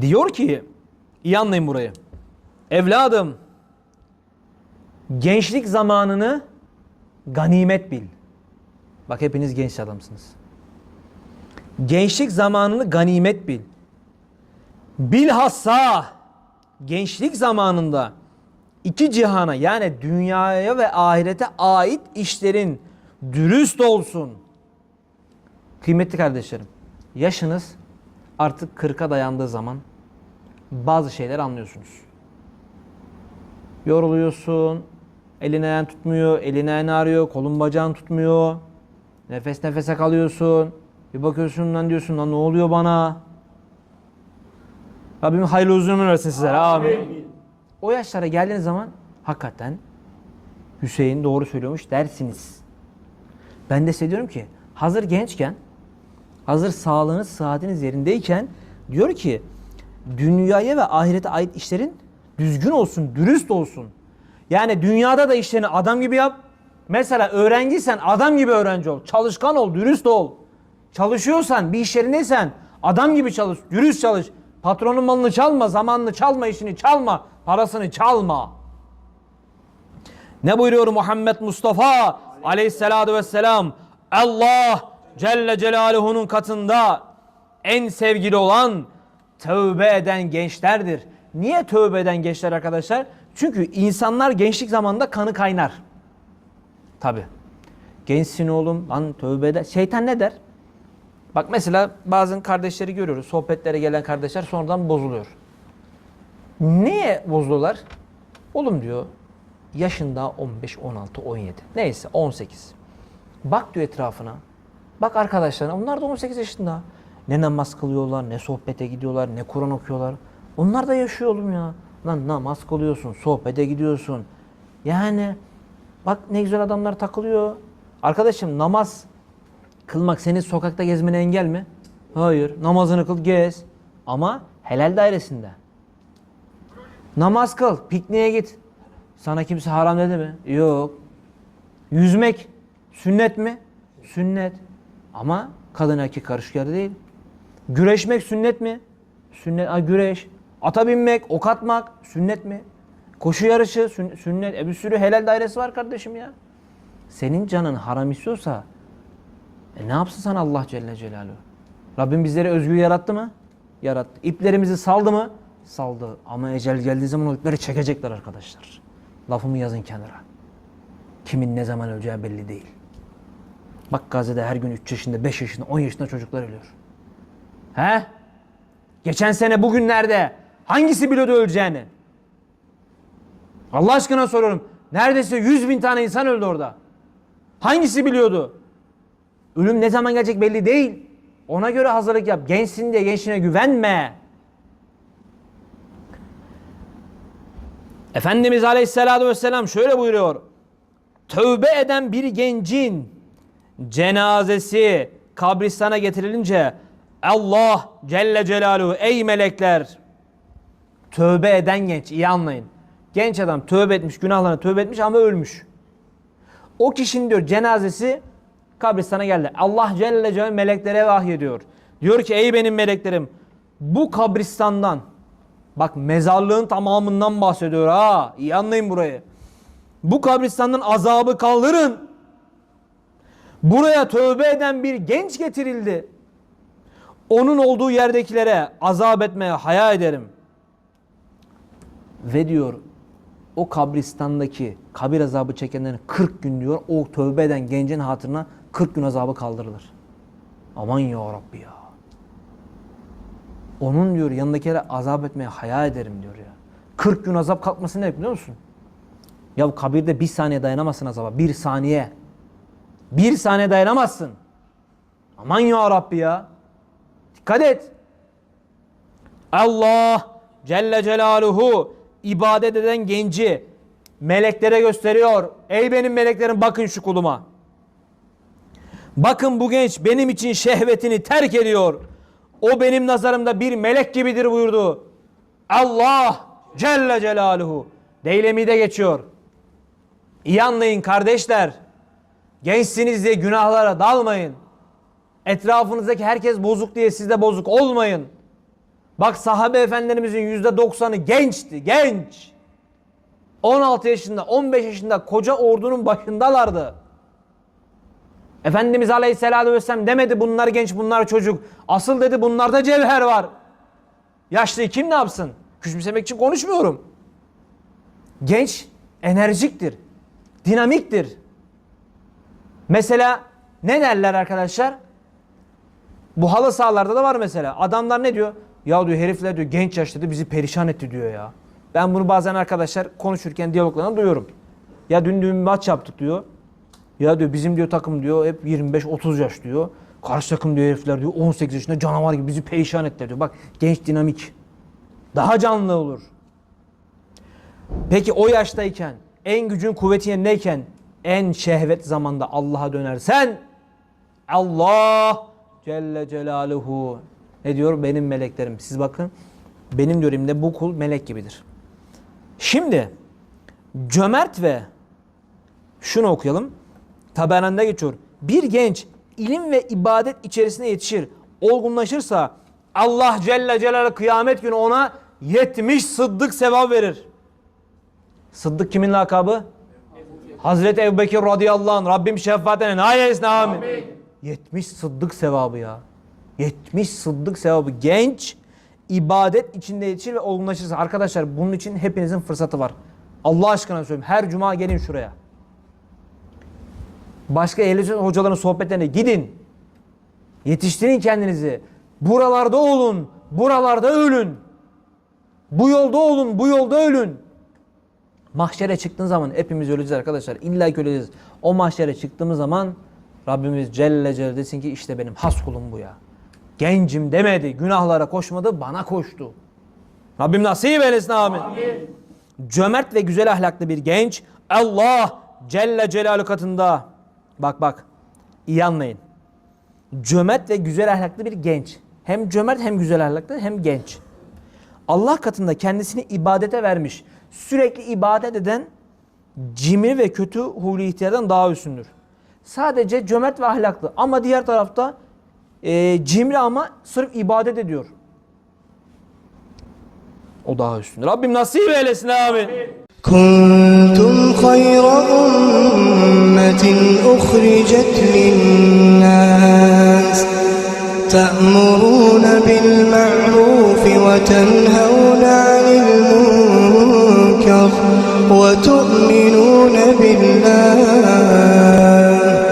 Diyor ki, iyi anlayın burayı. Evladım, gençlik zamanını ganimet bil. Bak hepiniz genç adamsınız. Gençlik zamanını ganimet bil. Bilhassa gençlik zamanında iki cihana yani dünyaya ve ahirete ait işlerin dürüst olsun. Kıymetli kardeşlerim, yaşınız artık 40'a dayandığı zaman bazı şeyler anlıyorsunuz. Yoruluyorsun, elin ayağın tutmuyor, elin ayağın ağrıyor, kolun bacağın tutmuyor. Nefes nefese kalıyorsun. Bir bakıyorsun lan diyorsun lan ne oluyor bana? Rabbim hayırlı uzun ömür versin sizlere. Amin. O yaşlara geldiğiniz zaman hakikaten Hüseyin doğru söylüyormuş dersiniz. Ben de size diyorum ki hazır gençken, hazır sağlığınız, sıhhatiniz yerindeyken diyor ki dünyaya ve ahirete ait işlerin düzgün olsun, dürüst olsun. Yani dünyada da işlerini adam gibi yap. Mesela öğrenciysen adam gibi öğrenci ol. Çalışkan ol, dürüst ol. Çalışıyorsan, bir iş yerindeysen adam gibi çalış, dürüst çalış. Patronun malını çalma, zamanını çalma, işini çalma, parasını çalma. Ne buyuruyor Muhammed Mustafa aleyhissalatu vesselam? Allah Celle Celaluhu'nun katında en sevgili olan tövbe eden gençlerdir. Niye tövbe eden gençler arkadaşlar? Çünkü insanlar gençlik zamanında kanı kaynar. Tabi. Gençsin oğlum lan tövbe eder. Şeytan ne der? Bak mesela bazı kardeşleri görüyoruz. Sohbetlere gelen kardeşler sonradan bozuluyor. Niye bozuluyorlar? Oğlum diyor yaşında 15, 16, 17 neyse 18. Bak diyor etrafına. Bak arkadaşlarına onlar da 18 yaşında. Ne namaz kılıyorlar, ne sohbete gidiyorlar, ne Kur'an okuyorlar. Onlar da yaşıyor oğlum ya. Lan namaz kılıyorsun, sohbete gidiyorsun. Yani bak ne güzel adamlar takılıyor. Arkadaşım namaz kılmak senin sokakta gezmene engel mi? Hayır. Namazını kıl gez. Ama helal dairesinde. Namaz kıl, pikniğe git. Sana kimse haram dedi mi? Yok. Yüzmek sünnet mi? Sünnet. Ama kadın erkek karışık değil. Güreşmek sünnet mi? Sünnet. Ha, güreş. Ata binmek, ok atmak sünnet mi? Koşu yarışı sün- sünnet. E bir sürü helal dairesi var kardeşim ya. Senin canın haram istiyorsa e ne yapsın sana Allah Celle Celaluhu? Rabbim bizleri özgür yarattı mı? Yarattı. İplerimizi saldı mı? Saldı. Ama ecel geldiği zaman o ipleri çekecekler arkadaşlar. Lafımı yazın kenara. Kimin ne zaman öleceği belli değil. Bak Gazze'de her gün 3 yaşında, 5 yaşında, 10 yaşında çocuklar ölüyor. He? Geçen sene bugünlerde hangisi biliyordu öleceğini? Allah aşkına soruyorum. Neredeyse 100 bin tane insan öldü orada. Hangisi biliyordu? Ölüm ne zaman gelecek belli değil. Ona göre hazırlık yap. Gençsin diye gençliğine güvenme. Efendimiz Aleyhisselatü Vesselam şöyle buyuruyor. Tövbe eden bir gencin cenazesi kabristana getirilince Allah Celle Celaluhu ey melekler tövbe eden genç iyi anlayın. Genç adam tövbe etmiş günahlarına tövbe etmiş ama ölmüş. O kişinin diyor cenazesi kabristana geldi. Allah Celle Celaluhu meleklere vahyediyor. Diyor ki ey benim meleklerim bu kabristandan bak mezarlığın tamamından bahsediyor ha iyi anlayın burayı. Bu kabristandan azabı kaldırın. Buraya tövbe eden bir genç getirildi. Onun olduğu yerdekilere azap etmeye haya ederim. Ve diyor o kabristandaki kabir azabı çekenlerin 40 gün diyor o tövbe eden gencin hatırına 40 gün azabı kaldırılır. Aman ya Rabbi ya. Onun diyor yanındakilere azap etmeye haya ederim diyor ya. 40 gün azap kalkması ne biliyor musun? Ya kabirde bir saniye dayanamazsın azaba. Bir saniye. Bir saniye dayanamazsın. Aman ya Rabbi ya. Dikkat et. Allah Celle Celaluhu ibadet eden genci meleklere gösteriyor. Ey benim meleklerim bakın şu kuluma. Bakın bu genç benim için şehvetini terk ediyor. O benim nazarımda bir melek gibidir buyurdu. Allah Celle Celaluhu. Deylemi de geçiyor. İyi anlayın kardeşler. Gençsiniz diye günahlara dalmayın. Etrafınızdaki herkes bozuk diye siz de bozuk olmayın. Bak sahabe efendilerimizin yüzde doksanı gençti, genç. 16 yaşında, 15 yaşında koca ordunun başındalardı. Efendimiz Aleyhisselatü Vesselam demedi bunlar genç, bunlar çocuk. Asıl dedi bunlarda cevher var. Yaşlıyı kim ne yapsın? Küçümsemek için konuşmuyorum. Genç enerjiktir, dinamiktir. Mesela ne derler arkadaşlar? Bu halı sahalarda da var mesela. Adamlar ne diyor? Ya diyor herifler diyor genç yaşta bizi perişan etti diyor ya. Ben bunu bazen arkadaşlar konuşurken diyaloglarında duyuyorum. Ya dün dün maç yaptık diyor. Ya diyor bizim diyor takım diyor hep 25-30 yaş diyor. Karşı takım diyor herifler diyor 18 yaşında canavar gibi bizi perişan ettiler diyor. Bak genç dinamik. Daha canlı olur. Peki o yaştayken, en gücün kuvvetin yerindeyken, en şehvet zamanda Allah'a dönersen Allah Celle Celaluhu ne diyor? Benim meleklerim. Siz bakın benim diyorimde bu kul melek gibidir. Şimdi cömert ve şunu okuyalım. Taberanda geçiyor. Bir genç ilim ve ibadet içerisine yetişir, olgunlaşırsa Allah Celle Celaluhu kıyamet günü ona 70 sıddık sevap verir. Sıddık kimin lakabı? Hazreti Ebu Bekir radıyallahu anh. Rabbim şefaatine nail etsin amin. 70 sıddık sevabı ya. 70 sıddık sevabı. Genç ibadet içinde yetişir ve olgunlaşırsa. Arkadaşlar bunun için hepinizin fırsatı var. Allah aşkına söylüyorum. Her cuma gelin şuraya. Başka ehl hocaların sohbetlerine gidin. Yetiştirin kendinizi. Buralarda olun. Buralarda ölün. Bu yolda olun. Bu yolda ölün. Mahşere çıktığın zaman hepimiz öleceğiz arkadaşlar. İlla ki öleceğiz. O mahşere çıktığımız zaman Rabbimiz Celle Celle desin ki işte benim has kulum bu ya. Gencim demedi, günahlara koşmadı, bana koştu. Rabbim nasip eylesin amin. Cömert ve güzel ahlaklı bir genç Allah Celle Celaluhu katında bak bak iyi anlayın. Cömert ve güzel ahlaklı bir genç. Hem cömert hem güzel ahlaklı hem genç. Allah katında kendisini ibadete vermiş, sürekli ibadet eden cimri ve kötü huylu ihtiyardan daha üstündür. Sadece cömert ve ahlaklı. Ama diğer tarafta e, cimri ama sırf ibadet ediyor. O daha üstün. Rabbim nasip eylesin amin. Kuntum hayra ummetin uhricet linnas ta'muruna bil ma'ruf ve tenhevna anil munkar ve tu'minuna billah